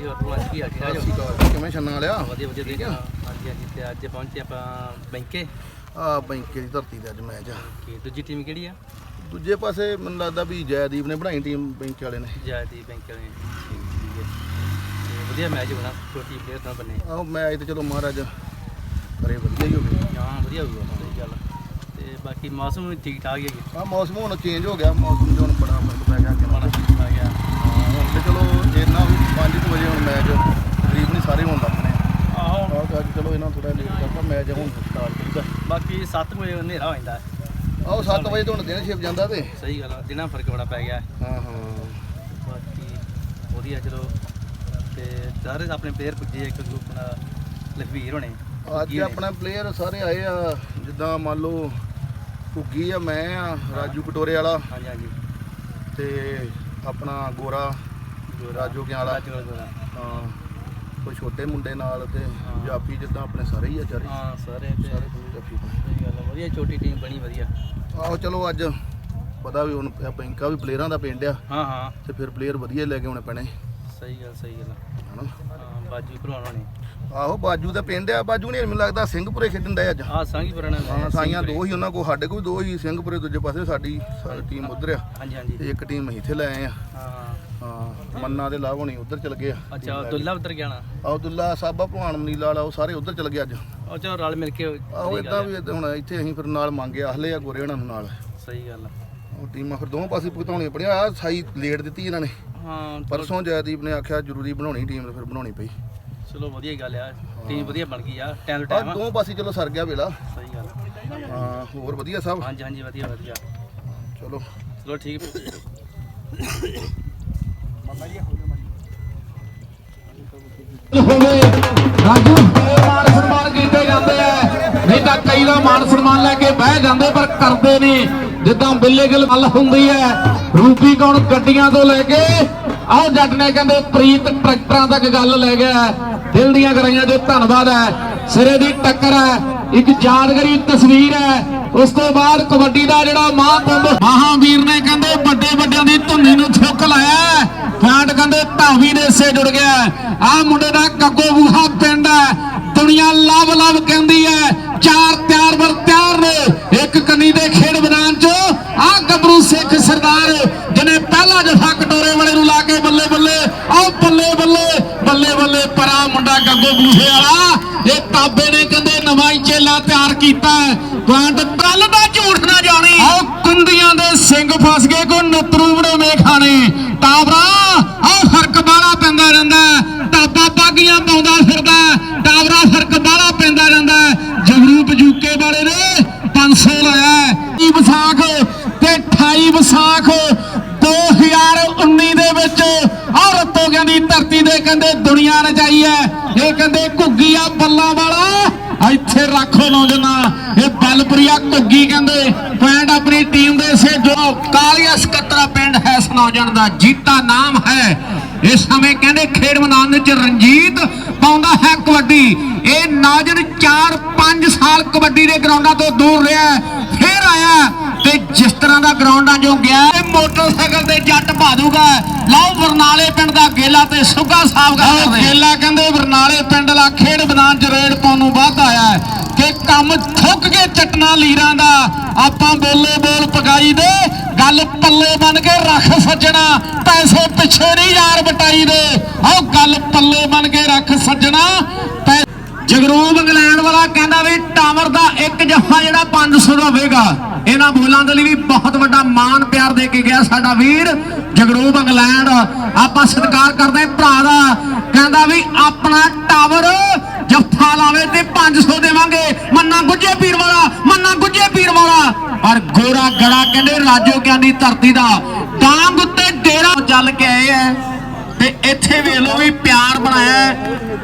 ਜੀ ਹੋਰ ਪਰਮਾਤਮਾ ਕੀ ਹਾਲ ਸਤਿ ਠੀਕ ਸ਼੍ਰੀ ਅਕਾਲ ਕਿਵੇਂ ਛੰਨਾ ਲਿਆ ਵਧੀਆ ਵਧੀਆ ਠੀਕ ਆ? ਹਾਂਜੀ ਹਾਂਜੀ ਤੇ ਅੱਜ ਪਹੁੰਚੇ ਆਪਾਂ ਬੈਂਕੇ? ਆ ਬੈਂਕੇ ਦੀ ਧਰਤੀ ਤੇ ਅੱਜ ਮੈਚ ਆ ਕਿ ਦੂਜੀ ਟੀਮ ਕਿਹੜੀ ਆ? ਦੂਜੇ ਪਾਸੇ ਮੈਨੂੰ ਲੱਗਦਾ ਵੀ ਜੈਦੀਪ ਨੇ ਬਣਾਈ ਟੀਮ ਬੈਂਕੇ ਵਾਲੇ ਨੇ। ਜਾਦੀ ਬੈਂਕ ਵਾਲੇ ਠੀਕ ਠੀਕ ਹੈ। ਤੇ ਵਧੀਆ ਮੈਚ ਹੋਣਾ ਛੋਟੀ ਪਲੇਅਰ ਤਾਂ ਬਣੇ? ਆਹ ਮੈਚ ਤੇ ਚਲੋ ਮਹਾਰਾਜ ਕਰੇ ਵਧੀਆ ਹੀ ਹੋਵੇ। ਹਾਂ ਵਧੀਆ ਹੋਊਗਾ ਸਹੀ ਗੱਲ ਤੇ ਬਾਕੀ ਮੌਸਮ ਵੀ ਠੀਕ ਠਾਕ ਹੀ ਹੈ ਆ ਮੌਸਮ ਹੁਣ ਚੇਂਜ ਹੋ ਗਿਆ ਮੌਸਮ ਹੁਣ ਬੜਾ ਫ਼ਰਕ ਪੈ ਗਿਆ ਅੱਗੇ ਮਾੜਾ। ਠੀਕ ਆ ਗਿਆ। ਹਾਂ ਹੁਣ ਤੇ ਚਲੋ ਇੰਨਾ ਵੀ 5 ਵਜੇ ਹੁਣ ਮੈਚ ਤਕਰੀਬਨ ਹੀ ਸਾਰੇ ਹੋਣ ਲੱਗ ਪਏ ਆਹੋ। ਆਹ ਅੱਜ ਚਲੋ ਇਹਨਾਂ ਥੋੜਾ ਲੇਟ ਕਰਤਾ ਮੈਚ ਹੁਣ ਸਟਾਰਟ ਕੀਤਾ ਬਾਕੀ 7 ਵਜੇ ਹਨੇਰਾ ਹੋ ਜਾਂਦਾ। ਆਹ 7 ਵਜੇ ਤੋਂ ਹੁਣ ਦਿਨ ਛਿਪ ਜਾਂਦਾ ਤੇ। ਸਹੀ ਗੱਲ ਆ ਦਿਨਾਂ ਫ਼ਰਕ ਬੜਾ ਪੈ ਗਿਆ। ਹਾਂ ਹਾਂ। ਬਾਕੀ ਵਧੀਆ ਚਲੋ ਤੇ ਸਾਰੇ ਆਪਣੇ ਪਲੇਅਰ ਪੁੱਜੇ ਇੱਕ ਗਰੁੱਪ ਨਾਲ ਲਖਵੀਰ ਹੋਣੇ ਅੱਜ ਆਪਣੇ ਪਲੇਅਰ ਸਾਰੇ ਆਏ ਆ ਜਿੱਦਾਂ ਮੰਨ ਲਓ ਭੁੱਗੀ ਆ ਮੈਂ ਆ ਰਾਜੂ ਕਟੋਰੇ ਵਾਲਾ। ਹਾਂਜੀ ਹਾਂਜੀ। ਤੇ ਆਪਣਾ ਗੋਰਾ ਰਾਜੂ। ਹਾਂ ਕੋਈ ਛੋਟੇ ਮੁੰਡੇ ਨਾਲ ਤੇ ਹਾਂ। ਜਾਫੀ ਜਿੱਦਾਂ ਆਪਣੇ ਸਾਰੇ ਹੀ ਆ ਚਾਰੇ। ਹਾਂ ਸਾਰੇ ਤੇ ਸਾਰੇ ਜਾਫੀ ਸਹੀ ਗੱਲ ਵਧੀਆ ਛੋਟੀ ਟੀਮ ਬਣੀ ਵਧੀਆ। ਆਹੋ ਚਲੋ ਅੱਜ ਪਤਾ ਵੀ ਹੁਣ ਬੈਂਕਾ ਵੀ ਪਲੇਅਰਾਂ ਦਾ ਪਿੰਡ ਆ। ਹਾਂ ਹਾਂ। ਤੇ ਫਿਰ ਪਲੇਅਰ ਵਧੀਆ ਲੈ ਕੇ ਆਉਣੇ ਪੈਣੇ। ਸਹੀ ਗੱਲ ਸਹੀ ਗੱਲ ਹਾਂ ਬਾਜੂ ਭਰਾਉਣ ਹੋਣੇ। ਆਹੋ ਬਾਜੂ ਦਾ ਪਿੰਡ ਆ। ਬਾਜੂ ਨਹੀਂ ਮੈਨੂੰ ਲੱਗਦਾ ਸਿੰਘਪੁਰੇ ਖੇਡਣ ਦਾ ਅੱਜ। ਆ ਸਾਂਗੀ ਪੁਰਾਣਾ ਹਾਂ ਸਾਈਆਂ ਦੋ ਹੀ ਉਹਨਾਂ ਕੋ ਸਾਡੇ ਕੋਲ ਦੋ ਹੀ ਸਿੰਘਪੁਰੇ ਦੂਜੇ ਪਾਸੇ ਸਾਡੀ ਟੀਮ ਉਧਰ ਆ। ਹਾਂਜੀ ਹਾਂਜੀ। ਇੱਕ ਟੀਮ ਇੱਥੇ ਲੈ ਆਏ ਆ। ਹਾਂ। ਹਾਂ ਮੰਨਾ ਦੇ ਲਾਭ ਹੋਣੀ ਉਧਰ ਚਲ ਗਏ ਆ। ਅੱਛਾ ਦੁੱਲਾ ਉਧਰ ਗਿਆ ਨਾ? ਅਬਦੁੱਲਾ ਸਾਬਾ ਭਵਾਨ ਮਨੀਲਾ ਵਾਲਾ ਉਹ ਸਾਰੇ ਉਧਰ ਚਲ ਗਏ ਅੱਜ। ਚਲੋ ਰਲ ਮਿਲ ਕੇ ਆਹੋ ਇਦਾਂ ਵੀ ਹੁਣ ਇੱਥੇ ਅਸੀਂ ਫਿਰ ਨਾਲ ਮੰਗੇ ਆਹਲੇ ਆ ਗੋਰੇ ਉਹਨਾਂ ਨੂੰ ਨਾਲ। ਸਹੀ ਗੱਲ ਆ। ਉਹ ਟੀਮਾਂ ਫਿਰ ਦੋਵੇਂ ਪਾਸੇ ਭੁਗਤਾਉਣੀਆਂ ਪੜੀਆਂ ਆ ਸਾਈ ਲੇਟ ਦਿੱਤੀ ਇਹਨਾਂ ਨੇ। ਹਾਂ ਪਰਸੋਂ ਜੈਦੀਪ ਨੇ ਆਖਿਆ ਜ਼ਰੂਰੀ ਬਣਾਉਣੀ ਟੀਮ ਤੇ ਫਿਰ ਬਣਾਉਣੀ ਪਈ। ਚਲੋ ਵਧੀਆ ਗੱਲ ਆ ਟੀਮ ਵਧੀਆ ਬਣ ਗਈ ਆ ਟਾਈਮ ਟਾਈਮ ਆ। ਦੋਵੇਂ ਪਾਸੇ ਚਲੋ ਸਰ ਗਿਆ ਵੇਲਾ। ਸਹੀ ਗੱਲ ਆ। ਹਾਂ ਹੋਰ ਵਧੀਆ ਸਭ? ਹਾਂਜੀ ਹਾਂਜੀ ਵਧੀਆ ਵਧੀਆ। ਚਲੋ। ਚਲੋ ਠੀਕ। ਹੋਵੇ ਰਾਜੂ ਮਾਨ ਸਨਮਾਨ ਕੀਤੇ ਜਾਂਦੇ ਆ। ਨਹੀਂ ਤਾਂ ਕਈ ਦਾ ਮਾਨ ਸਨਮਾਨ ਲੈ ਕੇ ਬਹਿ ਜਾਂਦੇ, ਪਰ ਕਰਦੇ ਨਹੀਂ। ਜਿੱਦਾਂ ਬਿੱਲੇ ਗਿੱਲ ਗੱਲ ਹੁੰਦੀ ਹੈ, ਰੂਪੀ ਕੌਣ ਗੱਡੀਆਂ ਤੋਂ ਲੈ ਕੇ, ਆਹ ਜੱਟ ਨੇ ਕਹਿੰਦੇ ਪ੍ਰੀਤ ਟਰੈਕਟਰਾਂ ਤੱਕ ਗੱਲ ਲੈ ਗਿਆ ਦਿਲ ਦੀਆਂ ਗਰਾਈਆਂ ਜੋ ਧੰਨਵਾਦ ਹੈ। ਸਿਰੇ ਦੀ ਟੱਕਰ ਹੈ, ਇੱਕ ਯਾਦਗਾਰੀ ਤਸਵੀਰ ਹੈ। ਉਸ ਤੋਂ ਬਾਅਦ ਕਬੱਡੀ ਦਾ ਜਿਹੜਾ ਮਹਾਂਕੁੰਭ ਮਹਾਂਵੀਰ ਨੇ ਕਹਿੰਦੇ ਵੱਡੇ ਵੱਡਿਆਂ ਦੀ ਧੁੰਨੀ ਨੂੰ ਥੁੱਕ ਲਾਇਆ ਫਾਂਟ ਕਹਿੰਦੇ, ਧਾਵੀ ਦੇ ਸੇ ਜੁੜ ਗਿਆ ਆਹ ਮੁੰਡੇ ਦਾ ਗੱਗੋ ਬੂਹਾ ਪਿੰਡ ਹੈ। ਦੁਨੀਆ ਲਵ ਲਵ ਕਹਿੰਦੀ ਹੈ। ਚਾਰ ਤਿਆਰ ਵਰ ਤਿਆਰ ਨੇ। ਇੱਕ ਕੰਨੀ ਦੇ ਖੇਡ ਮੈਦਾਨ 'ਚ ਆਹ ਗੱਭਰੂ ਸਿੱਖ ਸਰਦਾਰ, ਜਿਹਨੇ ਪਹਿਲਾ ਜਫਾ ਕਟੋਰੇ ਵਾਲੇ ਨੂੰ ਲਾ ਕੇ ਬੱਲੇ ਬੱਲੇ, ਆਹ ਬੱਲੇ ਬੱਲੇ ਬੱਲੇ ਬੱਲੇ ਪਰਾ ਮੁੰਡਾ ਗੱਗੋ ਬੂਹੇ ਵਾਲਾ। ਇਹ ਤਾਬੇ ਨੇ ਕਹਿੰਦੇ, ਨਵਾਂ ਚੇਲਾ ਤਿਆਰ ਕੀਤਾ ਹੈ। ਪੁਆਇੰਟ ਗੱਲ ਦਾ ਝੂਠ ਨਾ ਜਾਣੀ। ਆਹ ਕੁੰਡੀਆਂ ਦੇ ਸਿੰਘ ਫਸ ਗਏ ਕੋ ਨਤਰੂ ਬੜੇ ਖਾਣੇ। ਤਾਬਰਾ ਬਾਲਾ ਪੈਂਦਾ ਪਾਗੀਆਂ ਪਾਉਂਦਾ ਫਿਰਦਾ ਹੈ। ਫ਼ਰਕ ਬਾਲਾ ਪੈਂਦਾ ਰਹਿੰਦਾ ਜਗਰੂਪ ਜੂਕੇ ਵਾਲੇ ਨੇ 500 ਲਾਇਆ ਹੈ। 30 ਵਿਸਾਖ ਤੇ 28 ਵਿਸਾਖ 2019 ਦੇ ਵਿੱਚ ਔਰਤੋਂ ਕਹਿੰਦੀ ਧਰਤੀ ਦੇ ਕਹਿੰਦੇ ਦੁਨੀਆ ਰਚਾਈ ਹੈ ਇਹ ਕਹਿੰਦੇ ਘੁੱਗੀ ਆ ਬੱਲਾਂ ਵਾਲਾ, ਇੱਥੇ ਰੱਖੋ ਨੌਜਣਾ ਇਹ ਬਲਪੁਰੀਆ ਘੁੱਗੀ ਕਹਿੰਦੇ ਪੁਆਇੰਟ ਆਪਣੀ ਟੀਮ ਦੇ ਸੇ ਜੋ ਕਾਲੀਆ ਸਕੱਤਰਾ ਪਿੰਡ ਹੈ, ਇਸ ਨੌਜਣ ਦਾ ਜੀਤਾ ਨਾਮ ਹੈ। ਇਸ ਸਮੇਂ ਕਹਿੰਦੇ ਖੇਡ ਮੈਦਾਨ ਵਿੱਚ ਰਣਜੀਤ ਪਾਉਂਦਾ ਹੈ ਕਬੱਡੀ। ਇਹ ਨੌਜਣ 4-5 ਸਾਲ ਕਬੱਡੀ ਦੇ ਗਰਾਊਂਡਾਂ ਤੋਂ ਦੂਰ ਰਿਹਾ ਫੇਰ ਆਇਆ ਜਿਸ ਤਰ੍ਹਾਂ ਦਾ ਗਰਾਊਂਡਾਂ ਚੋਂ ਗਿਆ ਮੋਟਰਸਾਈਕਲ ਤੇ ਜੱਟ ਭਾਦੂਗਾ। ਲਓ ਬਰਨਾਲੇ ਪਿੰਡ ਦਾ ਗੇਲਾ ਤੇ ਸੁੱਗਾ ਸਾਹਿਬ ਗੱਲ ਗੇਲਾ ਕਹਿੰਦੇ ਬਰਨਾਲੇ ਪਿੰਡ ਦਾ ਖੇਡ ਮੈਦਾਨ ਚ ਰੇਡ ਪਾਉਣ ਨੂੰ ਵੱਧ ਆਇਆ ਕਿ ਕੰਮ ਥੁੱਕ ਕੇ ਚਟਣਾ ਲੀਰਾਂ ਦਾ। ਆਪਾਂ ਬੋਲੇ ਬੋਲ ਪਗਾਈ ਦੇ ਗੱਲ ਪੱਲੇ ਬਨ ਕੇ ਰੱਖ ਸੱਜਣਾ ਪੈਸੇ ਪਿੱਛੇ ਨਹੀਂ ਯਾਰ ਬਟਾਈ ਦੇ। ਆਹ ਗੱਲ ਪੱਲੇ ਬਨ ਕੇ ਰੱਖ ਸੱਜਣਾ ਜਗਰੂਪ ਇੰਗਲੈਂਡ ਵਾਲਾ ਕਹਿੰਦਾ ਵੀ ਟਾਵਰ ਦਾ ਇੱਕ ਜਫਾ ਜਿਹੜਾ 500 ਦਾ ਹੋਵੇਗਾ। ਇਹਨਾਂ ਬੋਲਾਂ ਦੇ ਲਈ ਵੀ ਬਹੁਤ ਵੱਡਾ ਮਾਣ ਪਿਆਰ ਦੇ ਕੇ ਗਿਆ ਸਾਡਾ ਵੀਰ ਜਗਰੂਪ ਇੰਗਲੈਂਡ। ਆਪਾਂ ਸਤਿਕਾਰ ਕਰਦੇ ਭਰਾ ਦਾ। ਕਹਿੰਦਾ ਵੀ ਆਪਣਾ ਟਾਵਰ ਜੱਫਾ ਲਾਵੇ ਤੇ 500 ਦੇਵਾਂਗੇ। ਮੰਨਾ ਗੁੱਜੇ ਪੀਰ ਵਾਲਾ, ਮੰਨਾ ਗੁੱਜੇ ਪੀਰ ਵਾਲਾ। ਪਰ ਗੋਰਾ ਗੜਾ ਕਹਿੰਦੇ ਰਾਜੋ ਗਿਆਨੀ ਧਰਤੀ ਦਾ। ਡਾਂਗ ਉੱਤੇ ਡੇਰਾ ਚੱਲ ਕੇ ਆਏ ਐ ਤੇ ਇੱਥੇ ਵੇਖ ਲਓ ਵੀ ਪਿਆਰ ਬਣਾਇਆ।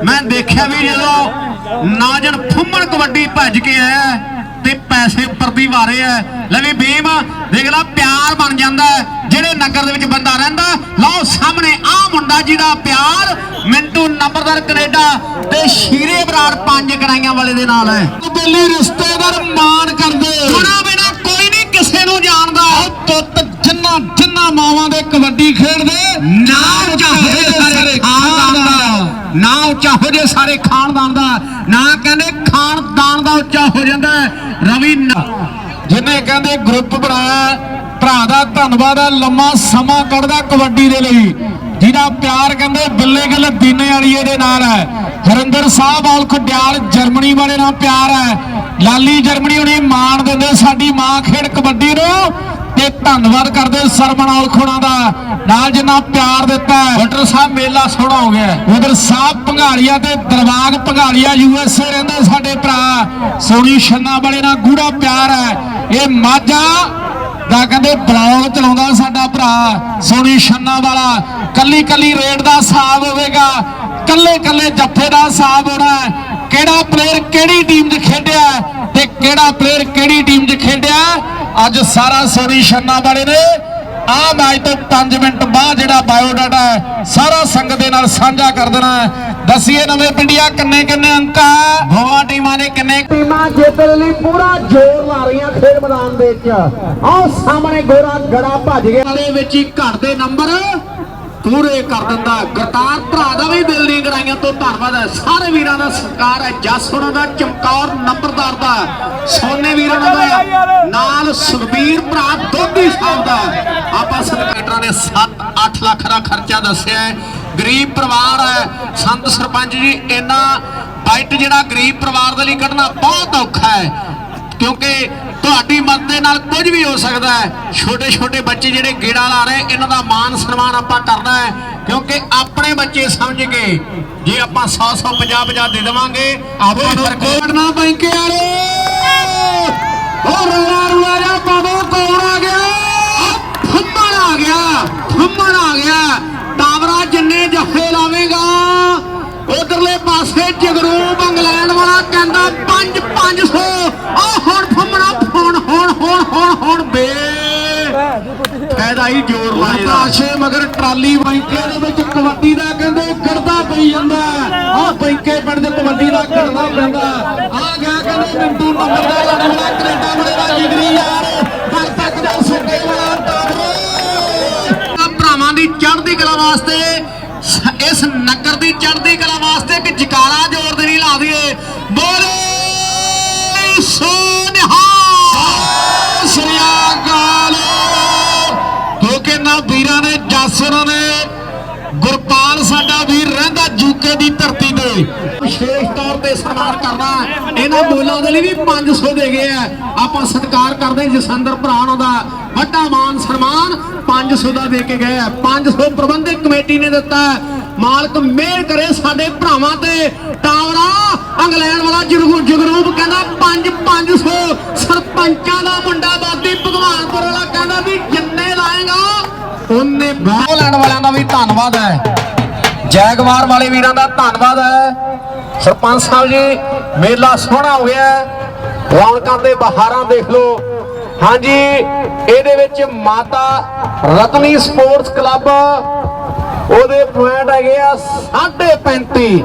ਮੈਂ ਦੇਖਿਆ ਵੀ ਜਦੋਂ ਨਾਜਨ ਫੁੰਮਣ ਕਬੱਡੀ ਭੱਜ ਕੇ ਆਇਆ ਤੇ ਪੈਸੇ ਉੱਪਰ ਦੀ ਵਾਰੇ ਐ ਲੈ ਵੀ ਭੀਮ ਦੇਖ ਲਾ ਪਿਆਰ ਬਣ ਜਾਂਦਾ। ਜਿਹੜੇ ਨਗਰ ਦੇ ਵਿੱਚ ਬੰਦਾ ਰਹਿੰਦਾ ਲਓ ਸਾਹਮਣੇ ਆ ਮੁੰਡਾ ਜਿਹਦਾ ਪਿਆਰ ਮਿੰਟੂ ਨੰਬਰਦਾਰ ਕੈਨੇਡਾ ਤੇ ਸ਼ੀਰੇ ਬਰਾੜ ਪੰਜ ਕਰਾਈਆਂ ਵਾਲੇ ਦੇ ਨਾਲ ਹੈ ਬੇਲੀ ਰਿਸ਼ਤੇਦਾਰ ਮਾਣ ਕਰਦੇ ਬਣਾ ਬਿਨਾ ਕੋਈ ਨਹੀਂ ਕਿਸੇ ਨੂੰ ਜਾਣਦਾ ਉਹ ਪੁੱਤ ਜਿਨ੍ਹਾਂ ਜਿਨ੍ਹਾਂ ਮਾਵਾਂ ਦੇ ਕਬੱਡੀ ਖੇਡਦੇ ਨਾਮ ਚਾਹਦੇ ਸਾਰੇ ਖਾਨਦਾਨ ਦਾ। ਨਾਮ ਚਾਹਦੇ ਸਾਰੇ ਖਾਨਦਾਨ ਦਾ। ਨਾ ਕਹਿੰਦੇ ਖਾਨਦਾਨ ਦਾ ਉੱਚਾ ਹੋ ਜਾਂਦਾ ਰਵੀ ਜਿਨੇ ਕਹਿੰਦੇ ਗਰੁੱਪ ਬਣਾਇਆ ਭਰਾ ਦਾ ਧੰਨਵਾਦ ਆ ਲੰਮਾ ਸਮਾਂ ਕੱਢਦਾ ਕਬੱਡੀ ਦੇ ਲਈ। ਜਿਹਦਾ ਪਿਆਰ ਕਹਿੰਦੇ ਬੱਲੇ ਗੱਲ ਦੀਨੇ ਵਾਲੀਏ ਦੇ ਨਾਲ ਹੈ। ਹਰਿੰਦਰ ਸਾਹਿਬ ਆਲ ਖਡਿਆਲ ਜਰਮਨੀ ਵਾਲੇ ਨਾਲ ਪਿਆਰ ਹੈ। ਲਾਲੀ ਜਰਮਨੀ ਉਹਨੇ ਮਾਣ ਦਿੰਦੇ ਸਾਡੀ ਮਾਂ ਖੇਡ ਕਬੱਡੀ ਨੂੰ। ਤੇ ਧੰਨਵਾਦ ਕਰਦੇ ਸਰਮਨ ਔਲਖੋਣਾ ਦਾ। ਨਾਲ ਜਿੰਨਾ ਪਿਆਰ ਦਿੱਤਾ ਵਟਰ ਸਾਹਿਬ ਮੇਲਾ ਸੋਹਣਾ ਹੋ ਗਿਆ ਉਧਰ ਸਾਹਿਬ ਭੰਗਾਲੀਆ ਤੇ ਦਰਬਾਗ ਭੰਗਾਲੀਆ ਯੂਐਸਏ ਰਹਿੰਦੇ ਸਾਡੇ ਭਰਾ। ਸੋਨੀ ਛੰਨਾ ਵਾਲੇ ਨਾਲ ਗੂੜਾ ਪਿਆਰ ਹੈ। ਇਹ ਮਾਝਾ ਦਾ ਕਹਿੰਦੇ ਬਲੌਗ ਚਲਾਉਂਦਾ ਸਾਡਾ ਭਰਾ ਸੋਨੀ ਛੰਨਾ ਵਾਲਾ। ਕੱਲੀ ਕੱਲੀ ਰੇਡ ਦਾ ਹਿਸਾਬ ਹੋਵੇਗਾ। ਕੱਲੇ ਕੱਲੇ ਜੱਫੇ ਦਾ ਹਿਸਾਬ ਹੋਣਾ ਕਿਹੜਾ ਪਲੇਅਰ ਕਿਹੜੀ ਟੀਮ 'ਚ ਖੇਡਿਆ ਤੇ ਕਿਹੜਾ ਪਲੇਅਰ ਕਿਹੜੀ ਟੀਮ 'ਚ ਖੇਡਿਆ ਅੱਜ ਸਾਰਾ ਸੋਨੀ ਛੰਨਾ ਵਾਲੇ ਨੇ। ਆ ਮੈਚ ਤੋਂ 5 ਮਿੰਟ ਬਾਅਦ ਜਿਹੜਾ ਬਾਇਓਡਾਟਾ ਹੈ ਸਾਰਾ ਸੰਗਤ ਦੇ ਨਾਲ ਸਾਂਝਾ ਕਰ ਦੇਣਾ ਦਸੀਏ ਨਵੇਂ ਪਿੰਡੀਆਂ ਕਿੰਨੇ ਕਿੰਨੇ ਅੰਕ ਹੈ? ਦੋਵਾਂ ਟੀਮਾਂ ਨੇ ਕਿੰਨੇ ਟੀਮਾਂ ਜਿੱਤਣ ਲਈ ਪੂਰਾ ਜ਼ੋਰ ਲਾ ਰਹੀਆਂ ਖੇਡ ਮੈਦਾਨ ਦੇ ਵਿੱਚ। ਆਹ ਸਾਹਮਣੇ ਗੋਰਾ ਗੜਾ ਭੱਜ ਗਿਆ। ਵਾਲੇ ਵਿੱਚ ਹੀ ਘੱਟ ਦੇ ਨੰਬਰ ਪੂਰੇ ਕਰ ਦਿੰਦਾ ਗਰਤਾਰ ਭਰਾ ਦਾ ਵੀ ਦਿਲ ਦੀਆਂ ਗਰਾਈਆਂ ਤੋਂ ਧੰਨਵਾਦ ਹੈ। ਸਾਰੇ ਵੀਰਾਂ ਦਾ ਸਤਿਕਾਰ ਹੈ। ਜਸ ਉਹਨਾਂ ਦਾ ਚਮਕੌਰ ਨੰਬਰਦਾਰ ਦਾ ਸੋਨੇ ਵੀਰ ਦਾ ਨਾਲ ਸੁਖਬੀਰ ਭਰਾ ਦੋਧੀ ਸਾਹਿਬ ਦਾ ਆਪਾਂ ਸਤਿਕਾਰਾਂ ਨੇ 7-8 ਲੱਖ ਦਾ ਖਰਚਾ ਦੱਸਿਆ ਹੈ। ਗਰੀਬ ਪਰਿਵਾਰ ਹੈ। ਸੰਤ ਸਰਪੰਚ ਜੀ, ਇੰਨਾ ਬਾਈਟ ਜਿਹੜਾ ਗਰੀਬ ਪਰਿਵਾਰ ਦੇ ਲਈ ਕੱਢਣਾ ਬਹੁਤ ਔਖਾ ਹੈ। ਕਿਉਂਕਿ ਤੁਹਾਡੀ ਮਦਦ ਦੇ ਨਾਲ ਕੁਝ ਵੀ ਹੋ ਸਕਦਾ ਹੈ। ਛੋਟੇ ਛੋਟੇ ਬੱਚੇ ਜਿਹੜੇ ਗੇੜਾ ਲਾ ਰਹੇ ਇਹਨਾਂ ਦਾ ਮਾਨ ਸਨਮਾਨ ਆਪਾਂ ਕਰਨਾ ਹੈ ਕਿਉਂਕਿ ਆਪਣੇ ਬੱਚੇ ਸਮਝ ਕੇ ਜੇ ਆਪਾਂ 100 100 50 50 ਦੇ ਦੇਵਾਂਗੇ ਆਪਾਂ ਨੂੰ ਰਿਕਾਰਡ ਨਾ ਬੈਂਕੇ ਵਾਲੇ! ਉਹ ਰੋਲਾ ਰੋਲਾ ਜਾ ਪਾਵੋ ਕੌਣ ਆ ਗਿਆ? ਫੁੰਮਣ ਆ ਗਿਆ ਫੁੰਮਣ ਆ ਗਿਆ। ਟਾਵਰਾ ਜਿੰਨੇ ਜੱਫੇ ਲਾਵੇਗਾ ਉਧਰਲੇ ਪਾਸੇ ਜਗਰੂਪ ਇੰਗਲੈਂਡ ਵਾਲਾ ਕਹਿੰਦਾ 5 500 ਆ ਹੁਣ ਫੁੰਮਣਾ ਫੋਨ ਹੁਣ ਹੁਣ ਹੁਣ ਹੁਣ ਬੇ ਫਾਇਦਾ ਹੀ ਜ਼ੋਰ ਲਾਇਆ ਆਸ਼ੇ ਮਗਰ ਟਰਾਲੀ ਬੈਂਕੇ ਦੇ ਵਿੱਚ ਕਬੱਡੀ ਦਾ ਕਹਿੰਦੇ ਗੜਦਾ ਪਈ ਜਾਂਦਾ। ਆ ਬੈਂਕੇ ਪਿੰਡ ਦੇ ਕਬੱਡੀ ਦਾ ਗੜਦਾ ਪੈਂਦਾ ਆ ਗਿਆ ਕਹਿੰਦੇ ਮਿੰਟੂ ਨੰਬਰ ਦਾ ਵਾਲਾ ਕੈਨੇਡਾ ਵਾਲੇ ਦਾ ਜਿਗਰੀ ਯਾਰ। ਕੱਲ ਤੱਕ ਦਾ ਸੁੱਕੇ ਵਾਲਾ ਟਾਵਰੇ ਆ ਭਰਾਵਾਂ ਦੀ ਚੜ੍ਹਦੀ ਕਲਾ ਵਾਸਤੇ ਇਸ ਨਗਰ ਦੀ ਚੜ੍ਹਦੀ ਕਲਾ ਵਾਸਤੇ ਇੱਕ ਜਕਾਰਾ ਜ਼ੋਰ ਦੇ ਨਹੀਂ ਲਾ ਦਈਏ। ਬੋਲੇ! ਰਹਿੰਦਾ ਦੀ ਧਰਤੀ ਤੇ। ਵਿਸ਼ੇਸ਼ ਤੌਰ ਤੇ ਸਨਮਾਨ ਕਰਨਾ, ਇਹਨਾਂ ਬੋਲਾਂ ਦੇ ਲਈ ਵੀ 500 ਦੇ ਗਏ ਆ। ਆਪਾਂ ਸਤਿਕਾਰ ਕਰਦੇ ਜਸੰਦਰ ਭਰਾ ਦਾ। ਵੱਡਾ ਮਾਨ ਸਨਮਾਨ 500 ਦਾ ਦੇ ਕੇ ਗਏ ਆ। 500 ਪ੍ਰਬੰਧਕ ਕਮੇਟੀ ਨੇ ਦਿੱਤਾ। ਮਾਲਕ ਮਿਹਰ ਕਰੇ ਸਾਡੇ ਭਰਾਵਾਂ ਤੇ। ਟਾਵਰਾ ਇੰਗਲੈਂਡ ਵਾਲਾ ਜਗਰੂਪ ਕਹਿੰਦਾ 5 500 ਸਰਪੰਚਾਂ ਦਾ ਮੁੰਡਾ ਬਾਦੀ ਭਗਵਾਨਪੁਰ ਵਾਲਾ ਕਹਿੰਦਾ ਵੀ ਜਿੰਨੇ ਲਾਏਗਾ, ਉਹਨੇ ਬਾਹ ਲੈਣ ਵਾਲਿਆਂ ਦਾ ਵੀ ਧੰਨਵਾਦ ਹੈ। ਜੈਗਵਾਰ ਵਾਲੇ ਵੀਰਾਂ ਦਾ ਧੰਨਵਾਦ ਹੈ। ਸਰਪੰਚ ਸਾਹਿਬ ਜੀ, ਮੇਲਾ ਸੋਹਣਾ ਹੋ ਗਿਆ ਰੌਣਕਾਂ ਦੇ ਬਹਾਰਾਂ ਦੇਖ ਲਓ। ਹਾਂਜੀ, ਇਹਦੇ ਵਿੱਚ ਮਾਤਾ ਰਤਨੀ ਸਪੋਰਟਸ ਕਲੱਬ, ਉਹਦੇ ਪੁਆਇੰਟ ਹੈਗੇ ਆ 35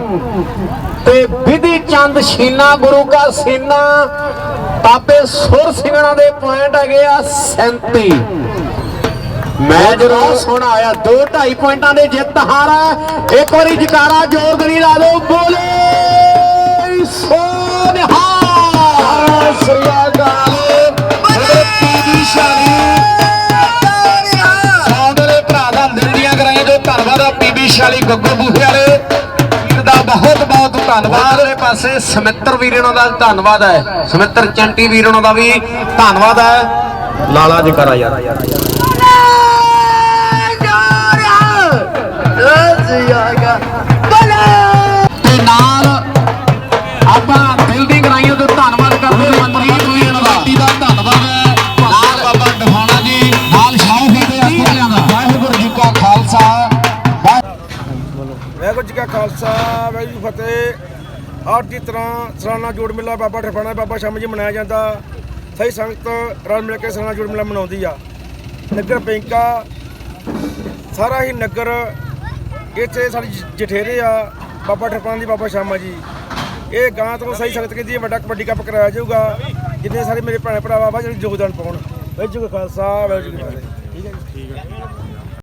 ਤੇ ਵਿਧੀ ਚੰਦ ਸ਼ੀਨਾ ਗੁਰੂ ਕਾ ਸੀਨਾ ਤਾਪੇ ਸੁਰ ਸਿੰਘਾਂ ਦੇ ਪੁਆਇੰਟ ਹੈਗੇ ਆ 37 ਮੈਂ ਜਰੂਰ ਸੋਹਣਾ ਆਇਆ 2 2.5 ਪੁਆਇੰਟਾਂ ਦੇ ਜਿੱਤ ਹਾਰਾ ਇੱਕ ਵਾਰੀ ਜਕਾਰਾ ਜ਼ੋਰ ਦੇ ਲਾ ਦਿਓ ਬੋਲੇ ਸੋਨਿਹਾ ਸ੍ਰੀ ਅਕਾਲ ਮੇਰੇ ਪੀਡੀ ਸ਼ਾਨੀ ਸੌਂਦਰੇ ਭਰਾ ਦਾ ਦਿਲ ਦੀਆਂ ਕਰਾਈਆਂ ਜੋ ਧੰਨਵਾਦ ਆ ਪੀਬੀ ਸ਼ਾਲੀ ਗੱਗੂ ਬੂਹੇ ਵਾਲੇ। ਵੀਰ ਦਾ ਬਹੁਤ ਬਹੁਤ ਧੰਨਵਾਦ। ਉਹਦੇ ਪਾਸੇ ਸਮਿੱਤਰ ਵੀਰ ਉਹਨਾਂ ਦਾ ਧੰਨਵਾਦ ਹੈ। ਸਮਿੱਤਰ ਚੰਟੀ ਵੀਰ ਉਹਨਾਂ ਦਾ ਵੀ ਧੰਨਵਾਦ ਹੈ। ਲਾਲਾ ਜਕਾਰਾ ਜੀ ਕਰਾ ਯਾਰ ਤੇ ਨਾਲ ਆਪਾਂ ਦਿਲ ਦੀ ਗਰਾਈਆਂ ਤੋਂ ਧੰਨਵਾਦ ਕਰਦੇ ਹਾਂ ਮਨਜੀਤ ਵੀਰ ਕਮੇਟੀ ਦਾ ਧੰਨਵਾਦ ਹੈ ਨਾਲ ਬਾਬਾ ਡਫਾਣਾ ਜੀ ਨਾਲ ਸ਼ਾਹ ਫਤਿਹ ਆਖੋ ਦਾ ਵਾਹਿਗੁਰੂ ਜੀ ਕਾ ਖਾਲਸਾ ਵਾਹਿ- ਵਾਹਿਗੁਰੂ ਜੀ ਕਾ ਖਾਲਸਾ ਵਾਹਿਗੁਰੂ ਜੀ ਫਤਿਹ ਹਰ ਦੀ ਤਰ੍ਹਾਂ ਸਲਾਨਾ ਜੋੜ ਮੇਲਾ ਬਾਬਾ ਠਫਾਣਾ ਬਾਬਾ ਸ਼ਾਮ ਜੀ ਮਨਾਇਆ ਜਾਂਦਾ। ਸਹੀ ਸੰਗਤ ਰਲ ਮਿਲ ਕੇ ਸਲਾਨਾ ਜੋੜ ਮੇਲਾ ਮਨਾਉਂਦੀ ਆ। ਨਗਰ ਬੈਂਕਾ ਸਾਰਾ ਹੀ ਨਗਰ ਇੱਥੇ ਸਾਡੇ ਜਠੇਰੇ ਆ, ਬਾਬਾ ਠਫਾਣਾ ਦੀ ਬਾਬਾ ਸ਼ਾਮਾ ਜੀ। ਇਹ ਗਾਂ ਤੋਂ ਸਹੀ ਸੰਗਤ ਕਹਿੰਦੀ ਹੈ, ਵੱਡਾ ਕਬੱਡੀ ਕੱਪ ਕਰਾਇਆ ਜਾਊਗਾ। ਜਿੰਨੇ ਸਾਰੇ ਮੇਰੇ ਭੈਣ ਭਰਾਵਾ ਵਾ ਜਿਹੜੇ ਯੋਗਦਾਨ ਪਾਉਣ। ਵਾਹਿਗੁਰੂ ਜੀ ਖਾਲਸਾ, ਵਾਹਿਗੁਰੂ ਜੀ